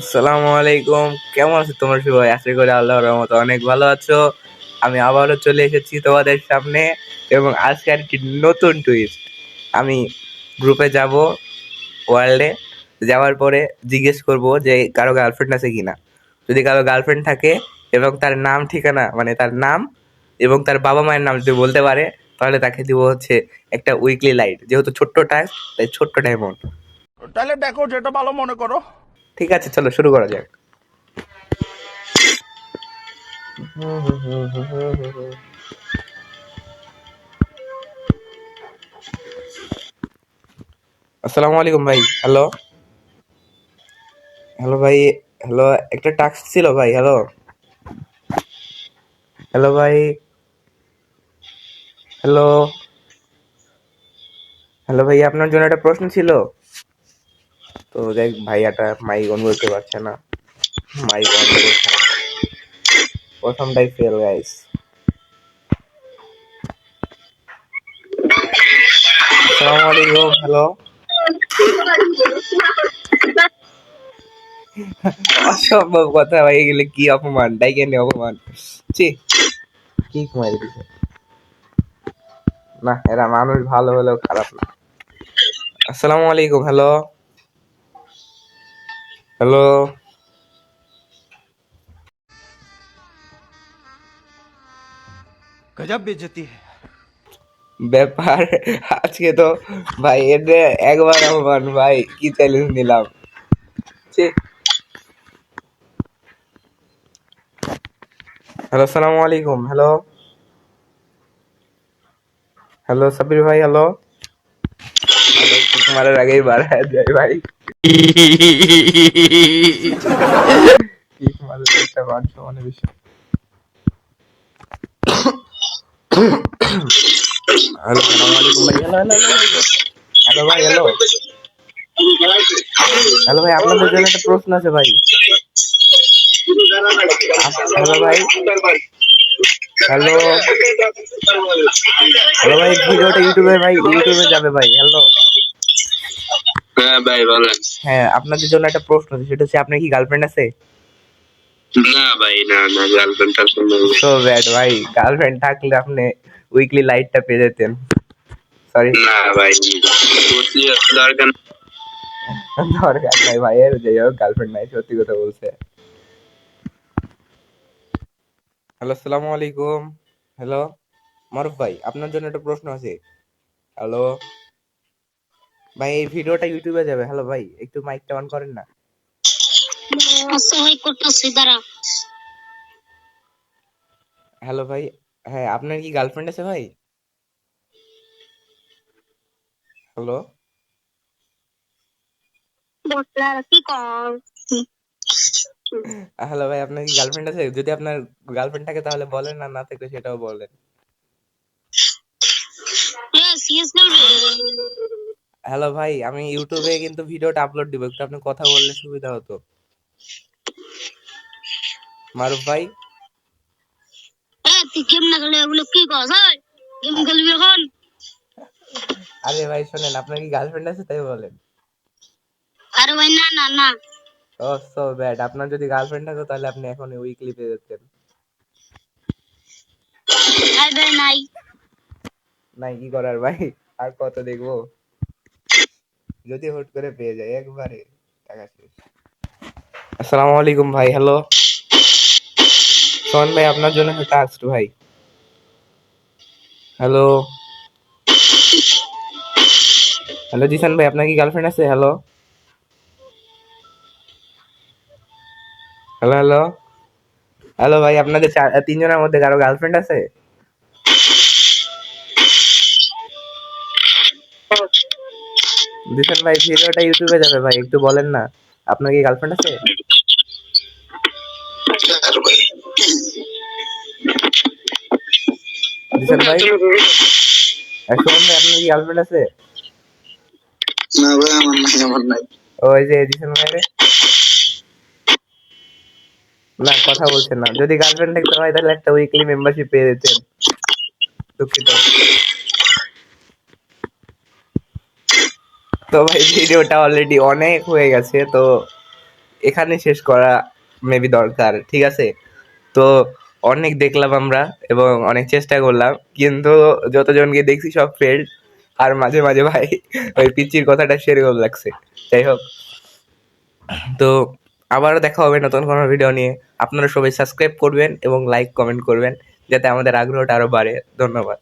আসসালামু আলাইকুম। কেমন আছো তোমরা সবাই? আশা করি আল্লাহর রহমতে অনেক ভালো আছো। আমি আবারও চলে এসেছি তোমাদের সামনে এবং আজকে একটি নতুন টুইস্ট আমি গ্রুপে যাব ওয়ার্ল্ডে যাওয়ার পরে জিজ্ঞেস করব যে কারও গার্লফ্রেন্ড আছে কিনা। যদি কারও গার্লফ্রেন্ড থাকে এবং তার নাম ঠিকানা মানে তার নাম এবং তার বাবা মায়ের নাম যদি বলতে পারে, তাহলে তাকে দিব হচ্ছে একটা উইকলি লাইট যেহেতু ছোট্ট টাইম তাই ছোট্ট ডায়মন্ড তাহলে দেখো, যেটা ভালো মনে করো। ঠিক আছে, চলো শুরু করা যাক। আসসালামু আলাইকুম ভাই হ্যালো হ্যালো ভাই হ্যালো একটা টাস্ক ছিল ভাই হ্যালো হ্যালো ভাই? হ্যালো হ্যালো ভাই, আপনার জন্য একটা প্রশ্ন ছিল? তো দেখ ভাইয়াটা মাইক অন করতে পারছে না। মাইক অন করছে। প্রথমটাই ফেল গাইস আসসালামু আলাইকুম হ্যালো অসম্ভব কথা ভাই, এগুলো কি অপমান? ডাইকে নে অপমান। ছি। কি মারি দিছে? না, এরা মানুষ ভালো হলেও খারাপ না। আসসালামু আলাইকুম হ্যালো হ্যালো। গজব বেজতি ব্যাপার আজকে তো ভাই এতে একবার আহ্বান ভাই কি চ্যালেঞ্জ নিলাম? হ্যালো সালাম আলাইকুম হ্যালো। হ্যালো সাবির ভাই হ্যালো। তোমার আগেই বাড়ায় যায় ভাই। মান হ্যালো ভাই হ্যালো হ্যালো ভাই আপনাদের জন্য একটা প্রশ্ন আছে ভাই হ্যালো ভাই হ্যালো হ্যালো ভাই ভিডিওটা ইউটিউবে ভাই ইউটিউবে যাবে ভাই হ্যালো হ্যাঁ ভাই বলেন হ্যাঁ আপনাদের জন্য একটা প্রশ্ন আছে সেটা হচ্ছে আপনার কি গার্লফ্রেন্ড আছে? না ভাই না না গার্লফ্রেন্ড টার্লফ্রেন্ড নেই। সো ব্যাড ভাই গার্লফ্রেন্ড থাকলে আপনি উইকলি লাইটটা পেয়ে যেতেন। সরি না ভাই সত্যি দরকার দরকার নাই ভাই এর যাই হোক গার্লফ্রেন্ড নাই সত্যি কথা বলছে। হ্যালো আসসালামু আলাইকুম। হ্যালো মারুফ ভাই আপনার জন্য একটা প্রশ্ন আছে। হ্যালো ভাই এই ভিডিওটা ইউটিউবে যাবে। হ্যালো ভাই একটু মাইকটা অন করেন না। আচ্ছা ভাই করতেছি দাঁড়া। হ্যালো ভাই হ্যাঁ আপনার কি গার্লফ্রেন্ড আছে ভাই? হ্যালো কি কর? হ্যালো ভাই আপনার কি গার্লফ্রেন্ড আছে? যদি আপনার গার্লফ্রেন্ড থাকে তাহলে বলেন না না থাকলে সেটাও বলেন। হ্যালো ভাই আমি ইউটিউবে কিন্তু ভিডিওটা আপলোড দিব একটু আপনি কথা বললে সুবিধা হতো। মারুফ ভাই? তুই গেম না খেলে এগুলো কি ভাই গেম খেলবি এখন? আরে ভাই শোনেন আপনার কি গার্লফ্রেন্ড আছে তাই বলেন। আরে ভাই না না না। ও সো ব্যাড আপনার যদি গার্লফ্রেন্ড থাকতো তাহলে আপনি এখন উইকলি পেয়ে যেতেন। আরে ভাই নাই। নাই কি করার ভাই? আর কত দেখব? যদি হুট করে পেয়ে যায় একবারে টাকা শেষ। আসসালামু আলাইকুম ভাই হ্যালো সোহন ভাই আপনার জন্য একটা আসতো ভাই। হ্যালো হ্যালো জিসান ভাই আপনার কি গার্লফ্রেন্ড আছে? হ্যালো হ্যালো হ্যালো হ্যালো ভাই আপনাদের তিনজনের মধ্যে কারও গার্লফ্রেন্ড আছে? জিসান ভাই ভিডিওটা ইউটিউবে যাবে ভাই একটু বলেন না। আপনার কি গার্লফ্রেন্ড আছে? জিসান ভাই। ভাই আপনার কি গার্লফ্রেন্ড আছে? না ভাই আমার নাই আমার নাই। ওই যে জিসান ভাই না কথা বলছেন না। যদি গার্লফ্রেন্ড থাকতে হয় তাহলে একটা উইকলি মেম্বারশিপ পেয়ে যেতেন। দুঃখিত। তো ভাই, ভিডিওটা অলরেডি অনেক হয়ে গেছে, তো এখানে শেষ করা মেবি দরকার, ঠিক আছে? তো অনেক দেখলাম আমরা এবং অনেক চেষ্টা করলাম, কিন্তু যতজনকে দেখছি সব ফেল্ড আর মাঝে মাঝে ভাই ওই পিচির কথাটা সেরকম লাগছে। যাই হোক। তো আবারও দেখা হবে নতুন কোনো ভিডিও নিয়ে। আপনারা সবাই সাবস্ক্রাইব করবেন এবং লাইক কমেন্ট করবেন, যাতে আমাদের আগ্রহটা আরও বাড়ে। ধন্যবাদ।